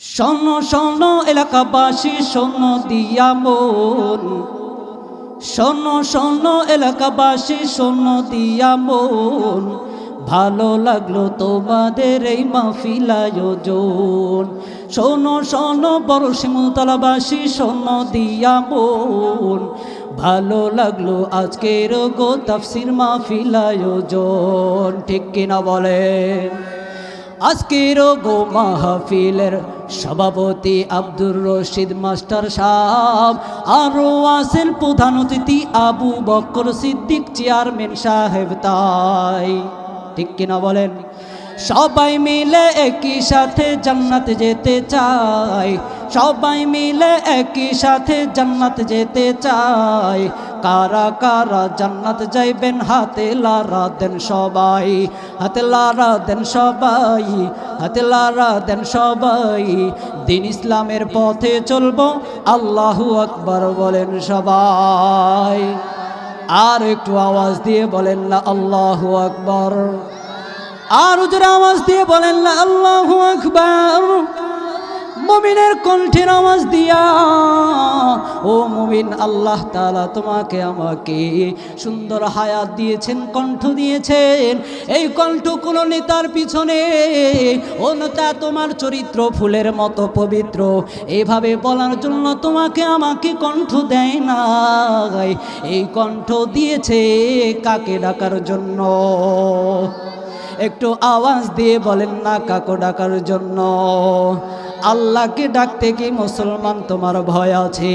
শোন শোন, এলাকাবাসী, শোন দিয়া মন। শোন শোন, এলাকাবাসী, শোন দিয়া মন। ভালো লাগল তোমাদের এই মাহফিল শোনো শোনো, বড় শিমুতলাবাসী শোন দিয়া মন। ভালো লাগল আজকের গো তাফসির মাহফিল আয়োজন ঠিক কিনা বলেন? আজকের গো মাহফিলের সভাপতি আব্দুর রশিদ মাস্টার সাহেব, আরও আছেন প্রধান অতিথি আবু বক্কর সিদ্দিক, চেয়ারম্যান সাহেব তাই। ঠিক কিনা বলেন? সবাই মিলে একই সাথে জান্নাত যেতে চাই। সবাই মিলে একই সাথে জান্নাত যেতে চাই। কারা কারা জান্নাত যাইবেন, হাতে লারা দেন সবাই, হাতে লারা দেন সবাই, হাতে লারা দেন সবাই। দিন ইসলামের পথে চলবো, আল্লাহু আকবার বলেন সবাই। আর একটু আওয়াজ দিয়ে বলেন না, আল্লাহু আকবর। আর উজুর আওয়াজ দিয়ে বলেন না, আল্লাহু আকবার। মুমিনের কণ্ঠের আওয়াজ দিয়া, ও মুমিন, আল্লাহ তাআলা তোমাকে আমাকে সুন্দর হায়াত দিয়েছেন, কণ্ঠ দিয়েছেন। এই কণ্ঠ কোনো নেতার পিছনে, ও নেতা, তোমার চরিত্র ফুলের মতো পবিত্র। এভাবে বলার জন্য তোমাকে আমাকে কণ্ঠ দেয় না এই কণ্ঠ দিয়েছে কাকে ডাকার জন্য? একটু আওয়াজ দিয়ে বলেন না, কাকু ডাকার জন্য। আল্লাহকে ডাকতে কি মুসলমান তোমার ভয় আছে?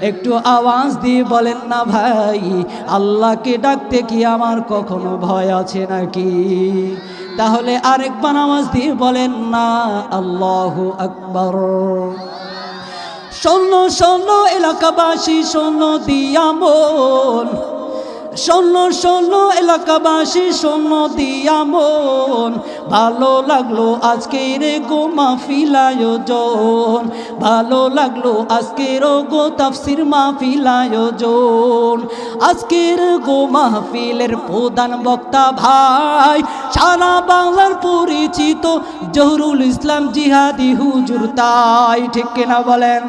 একটু আওয়াজ দিয়ে বলেন না ভাই, আল্লাহকে ডাকতে কি আমার কখনো ভয় আছে নাকি? তাহলে আরেকবার আওয়াজ দিয়ে বলেন না, আল্লাহ আকবর। শোনো শোনো, এলাকাবাসী, শোনো দিয়া মন শোনো শোনো, এলাকাবাসী, শোনো দিয়া মন। ভালো লাগল আজকের গো আয়োজন। ভালো লাগল আজকের গো তাফসির মাহফিল আয়োজন। আজকের গো মাহফিলের প্রধান বক্তা ভাই, সারা বাংলার পরিচিত জহরুল ইসলাম জিহাদি হুজুর তাই, ঠিক কিনা বলেন?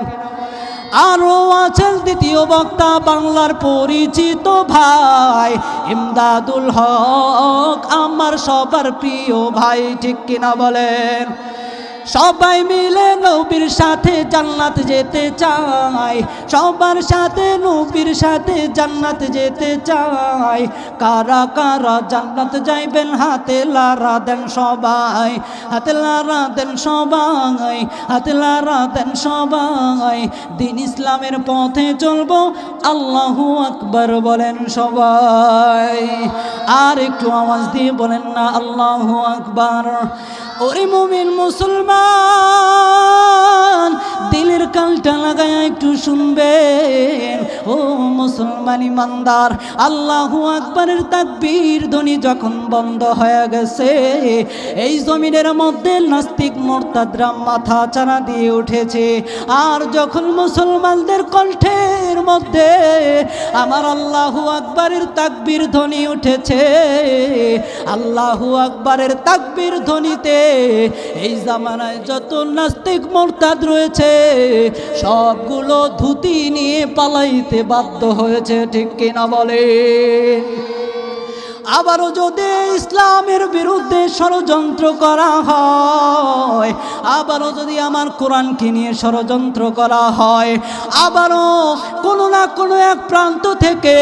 আরও আছেন দ্বিতীয় বক্তা বাংলার পরিচিত ভাই। ইমদাদুল হক, আমার সবার প্রিয় ভাই, ঠিক কিনা বলেন? সবাই মিলে নবীর সাথে জান্নাত যেতে চাই। সবার সাথে নবীর সাথে জান্নাত যেতে চাই। কারা কারা জান্নাত যাইবেন, হাতে লারা দেন সবাই, হাতে লারা দেন সবাই, হাতে লারা দেন সবাই। দিন ইসলামের পথে চলবো, আল্লাহু আকবার বলেন সবাই। আর একটু আওয়াজ দিয়ে বলেন না, আল্লাহু আকবার। ওরে মুমিন মুসলমান কালটা লাগায় একটু শুনবেন। ও মুসলমান ইমানদার, আল্লাহু আকবরের তাকবীর ধ্বনি যখন বন্ধ হয়ে গেছে, এই জমিনের মধ্যে নাস্তিক মোরতাদরা মাথা চারা দিয়ে উঠেছে। আর যখন মুসলমানদের কণ্ঠের মধ্যে আমার আল্লাহু আকবরের তাকবীর ধ্বনি উঠেছে, আল্লাহু আকবরের তাকবীর ধ্বনিতে এই জামানায় যত নাস্তিক মোরতাদ রয়েছে সবগুলো ধুতি নিয়ে পালাইতে বাধ্য হয়েছে ঠিক কিনা বলে আবারও যদি ইসলামের বিরুদ্ধে ষড়যন্ত্র করা হয়, আবারও যদি আমার কোরআনকে নিয়ে ষড়যন্ত্র করা হয়, আবারও কোনো না কোনো এক প্রান্ত থেকে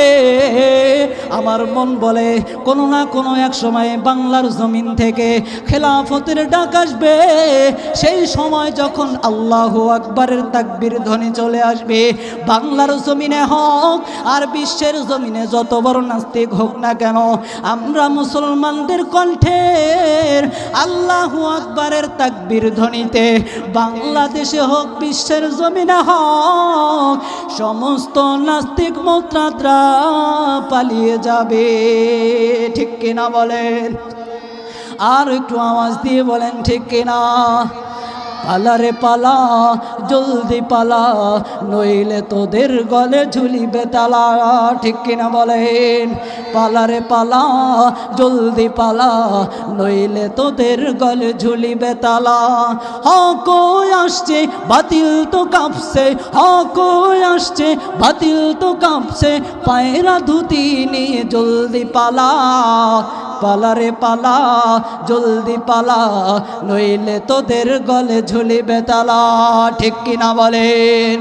আমার মন বলে কোনো না কোনো এক সময় বাংলার জমিন থেকে খেলাফতের ডাক আসবে। সেই সময় যখন আল্লাহ আকবরের তাকবির ধ্বনি চলে আসবে, বাংলার জমিনে হোক আর বিশ্বের জমিনে যত বড় নাস্তিক হোক না কেন আমরা মুসলমানদের কণ্ঠের আল্লাহ আকবরের তাকবির ধ্বনিতে বাংলাদেশে হোক, বিশ্বের জমিনে হোক, সমস্ত নাস্তিক মোত্রাদ্রা পালিয়ে যাবে। ঠিক কিনা বলেন? আর একটু আওয়াজ দিয়ে বলেন, ঠিক কিনা? পালা রে পালা, জলদি পালা, নইলে তোদের গলে ঝুলিবে তালা। ঠিক কিনা বলেন? পালা রে পালা, জলদি পালা, নইলে তোদের গলে ঝুলিবে তালা। হক আসছে, বাতিল তো কাঁপছে। হক আসছে, বাতিল তো কাঁপছে। পায়রা ধুতি নিয়ে জলদি পালা। পালারে পালা, জলদি পালা, নইলে তোদের গলে ঝুলিবে তালা ঠিক কিনা বলেন?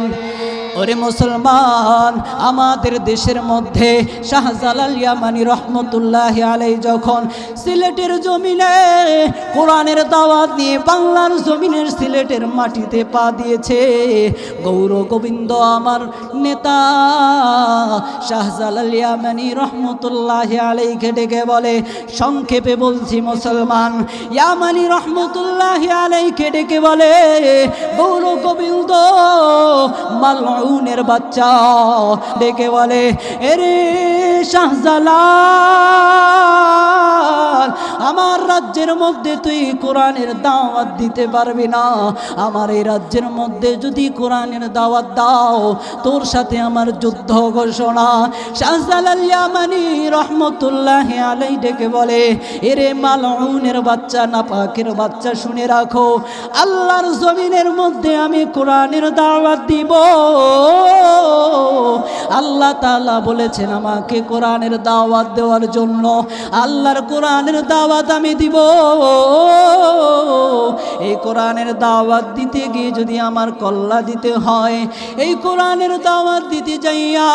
ওরে মুসলমান, আমাদের দেশের মধ্যে শাহজালাল ইয়ামানি রহমতুল্লাহ আলাই যখন সিলেটের জমিনে কোরআনের দাওয়াত নিয়ে বাংলার জমিনের সিলেটের মাটিতে পা দিয়েছে, গৌর গোবিন্দ আমার নেতা শাহজালাল ইয়ামানি রহমতুল্লাহ আলাইকে ডেকে বলে, সংক্ষেপে বলছি মুসলমান, ইয়ামানি রহমতুল্লাহ আলাইকে ডেকে বলে, গৌর গোবিন্দ মালউনের বাচ্চা ডেকে বলে এরে শাহজালা রাজ্যের মধ্যে তুই কোরআনের দাওয়াত দিতে পারবি না। আমার এই রাজ্যের মধ্যে যদি কোরআনের দাওয়াত দাও, তোর সাথে আমার যুদ্ধ ঘোষণা। শাহজালাল ইয়ামানি রহমতুল্লাহ আলাই ডেকে বলে, এরে মালউনের বাচ্চা, নাপাকের বাচ্চা শুনে রাখো। আল্লাহর জমিনের মধ্যে আমি কোরআনের দাওয়াত দিব। আল্লাহ তাআলা বলেছেন, আমাকে কোরআনের দাওয়াত দেওয়ার জন্য আল্লাহর কোরআনের দাওয়াত আমি দিব। এই কোরআনের দাওয়াত দিতে গিয়ে যদি আমার কল্লা দিতে হয়, এই কোরআনের দাওয়াত দিতে যাইয়া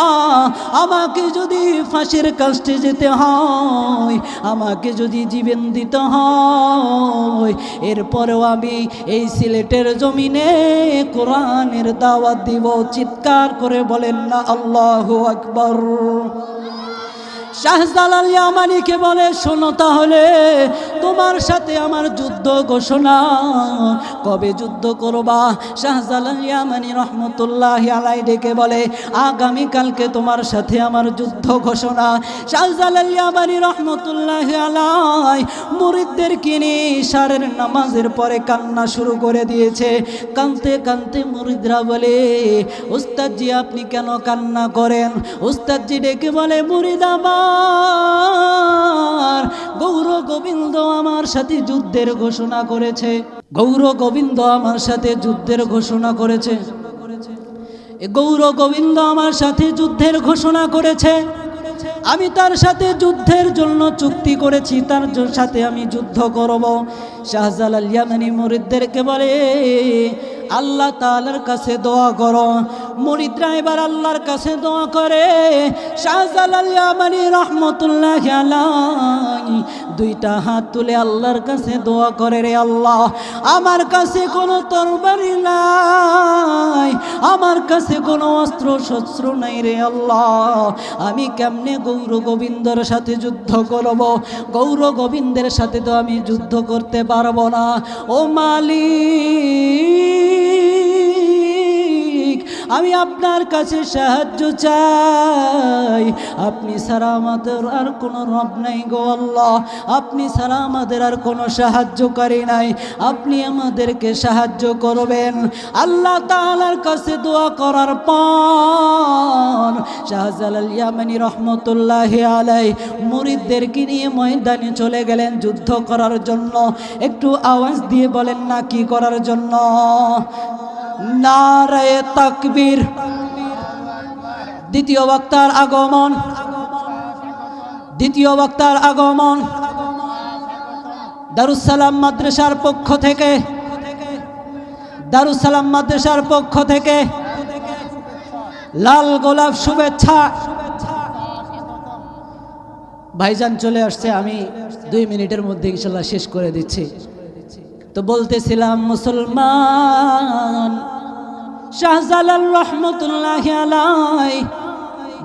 আমাকে যদি ফাঁসির কাস্টে যেতে হয়, আমাকে যদি জীবন দিতে হয়, এরপরেও আমি এই সিলেটের জমিনে কোরআনের দাওয়াত দিব। চিৎকার করে বলেন না, আল্লাহ আকবর। শাহজালাল ইয়ামানিকে বলে, শোনো তাহলে তোমার সাথে আমার যুদ্ধ ঘোষণা। কবে যুদ্ধ করবা? শাহজালাল ইয়ামানি রহমতুল্লাহ আলাই ডেকে বলে, আগামী কালকে তোমার সাথে আমার যুদ্ধ ঘোষণা। শাহজালাল ইয়ামানি রহমতুল্লাহ আলাই মুরিদদের কিনে সারের নামাজের পরে কান্না শুরু করে দিয়েছে। কানতে কানতে মুরিদরা বলে উস্তাদজি আপনি কেন কান্না করেন? উস্তাদজি ডেকে বলে, মুরিদ আমার গৌর গোবিন্দ আমার সাথে যুদ্ধের ঘোষণা করেছে। গৌর গোবিন্দ আমার সাথে যুদ্ধের ঘোষণা করেছে। গৌর গোবিন্দ আমার সাথে যুদ্ধের ঘোষণা করেছে। আমি তার সাথে যুদ্ধের জন্য চুক্তি করেছি, তার সাথে আমি যুদ্ধ করব। শাহজালাল ইয়ামানি মুরিদদেরকে বলে আল্লাহ তাআলার কাছে দোয়া করো। মুরিদরা এবার আল্লাহর কাছে দোয়া করে। শাহজালাল রহমতুল্লাহ দুইটা হাত তুলে আল্লাহর কাছে দোয়া করে রে আল্লাহ। আমার কাছে কোনো তরবারি নাই। আমার কাছে কোনো অস্ত্র শস্ত্র নাই রে আল্লাহ। আমি কেমনে গৌর গোবিন্দর সাথে যুদ্ধ করব? গৌর গোবিন্দের সাথে তো আমি যুদ্ধ করতে পারব না। ও মালিক! আমি আপনার কাছে সাহায্য চাই। আপনি ছাড়া আমাদের আর কোনো রব নাই গো আল্লাহ। আপনি ছাড়া আমাদের আর কোনো সাহায্যকারী নাই। আপনি আমাদেরকে সাহায্য করবেন। আল্লাহ তাআলার কাছে দোয়া করার পর শাহজালাল ইয়ামানি রহমতুল্লাহ আলাই মুরিদদেরকে নিয়ে ময়দানে চলে গেলেন যুদ্ধ করার জন্য। একটু আওয়াজ দিয়ে বলেন না কি করার জন্য। নারায়ে তাকবীর। দ্বিতীয় বক্তার আগমন। দ্বিতীয় বক্তার আগমন। দারুসালাম মাদ্রাসার পক্ষ থেকে। দারুসালাম মাদ্রাসার পক্ষ থেকে। লাল গোলাপ শুভেচ্ছা। ভাইজান চলে আসছে, আমি দুই মিনিটের মধ্যে ইনশাল্লাহ শেষ করে দিচ্ছি। তো বলতেছিলাম, মুসলমান শাহজালাল রহমতুল্লাহ আলাই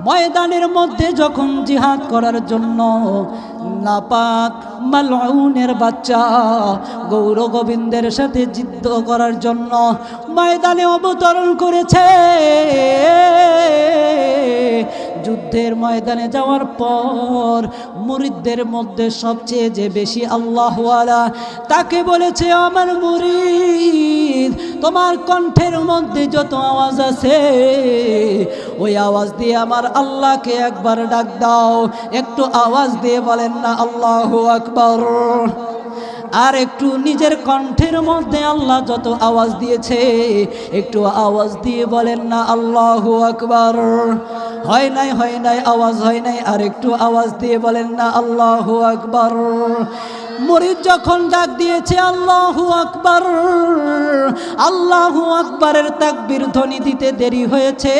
ময়দানের মধ্যে যখন জিহাদ করার জন্য নাপাক মালউনের বাচ্চা গৌর গোবিন্দের সাথে যুদ্ধ করার জন্য ময়দানে অবতরণ করেছে। যুদ্ধের ময়দানে যাওয়ার পর মুরিদদের মধ্যে সবচেয়ে যে বেশি আল্লাহওয়ালা তাকে বলেছে, আমার মুরিদ, তোমার কণ্ঠের মধ্যে যত আওয়াজ আছে, ওই আওয়াজ দিয়ে আমার আল্লাহকে একবার ডাক দাও। একটু আওয়াজ দিয়ে বলেন না, আল্লাহ আকবর। আর একটু নিজের কণ্ঠের মধ্যে আল্লাহ যত আওয়াজ দিয়েছে, একটু আওয়াজ দিয়ে বলেন না, আল্লাহ আকবার। হয় নাই হয় নাই, আওয়াজ হয় নাই আর একটু আওয়াজ দিয়ে বলেন না, আল্লাহ আকবার। মরিদ যখন ডাক দিয়েছে, আল্লাহু আকবার। আল্লাহু আকবারের তাকবীর ধ্বনি দিতে দেরি হয়েছে।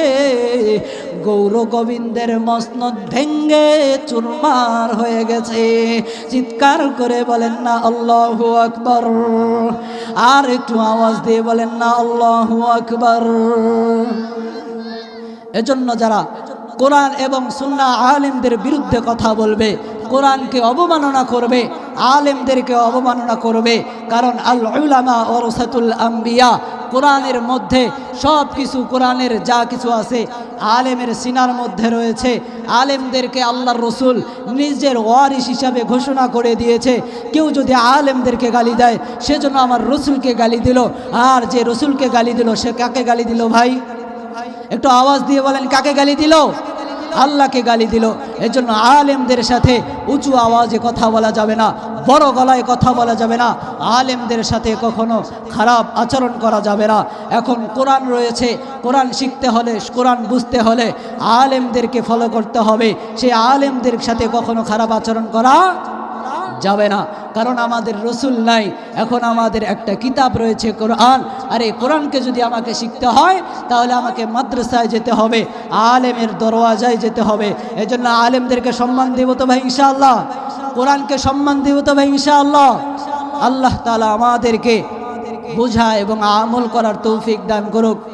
গৌর গোবিন্দের মসনদ ভেঙ্গে চুরমার হয়ে গেছে। চিৎকার করে বলেন না, আল্লাহু আকবার। আর একটু আওয়াজ দিয়ে বলেন না, আল্লাহু আকবার। এজন্য যারা কোরআন এবং সুন্না আলেমদের বিরুদ্ধে কথা বলবে, কোরআনকে অবমাননা করবে, আলেমদেরকে অবমাননা করবে। কারণ আল উলামা ওরসাতুল আম্বিয়া, কোরআনের মধ্যে সব কিছু কোরআনের যা কিছু আছে আলেমের সিনার মধ্যে রয়েছে। আলেমদেরকে আল্লাহর রসুল নিজের ওয়ারিস হিসাবে ঘোষণা করে দিয়েছে। কেউ যদি আলেমদেরকে গালি দেয়, সেজন্য আমার রসুলকে গালি দিল। আর যে রসুলকে গালি দিল, সে কাকে গালি দিল ভাই? একটু আওয়াজ দিয়ে বলেন, কাকে গালি দিল? আল্লাহকে গালি দিল। এর জন্য আলেমদের সাথে উঁচু আওয়াজে কথা বলা যাবে না, বড় গলায় কথা বলা যাবে না। আলেমদের সাথে কখনো খারাপ আচরণ করা যাবে না। এখন কোরআন রয়েছে, কোরআন শিখতে হলে, কোরআন বুঝতে হলে আলেমদেরকে ফলো করতে হবে। সেই আলেমদের সাথে কখনো খারাপ আচরণ করা যাবে না। কারণ আমাদের রসুল নাই। এখন আমাদের একটা কিতাব রয়েছে কোরআন। আর এই কোরআনকে যদি আমাকে শিখতে হয়, তাহলে আমাকে মাদ্রাসায় যেতে হবে, আলেমের দরওয়াজায় যেতে হবে। এজন্য আলেমদেরকে সম্মান দেব তো ভাই, ইনশাআল্লাহ। কোরআনকে সম্মান দেব তো ভাই, ইনশাআল্লাহ। আল্লাহ তালা আমাদেরকে বোঝা এবং আমল করার তৌফিক দান করুক।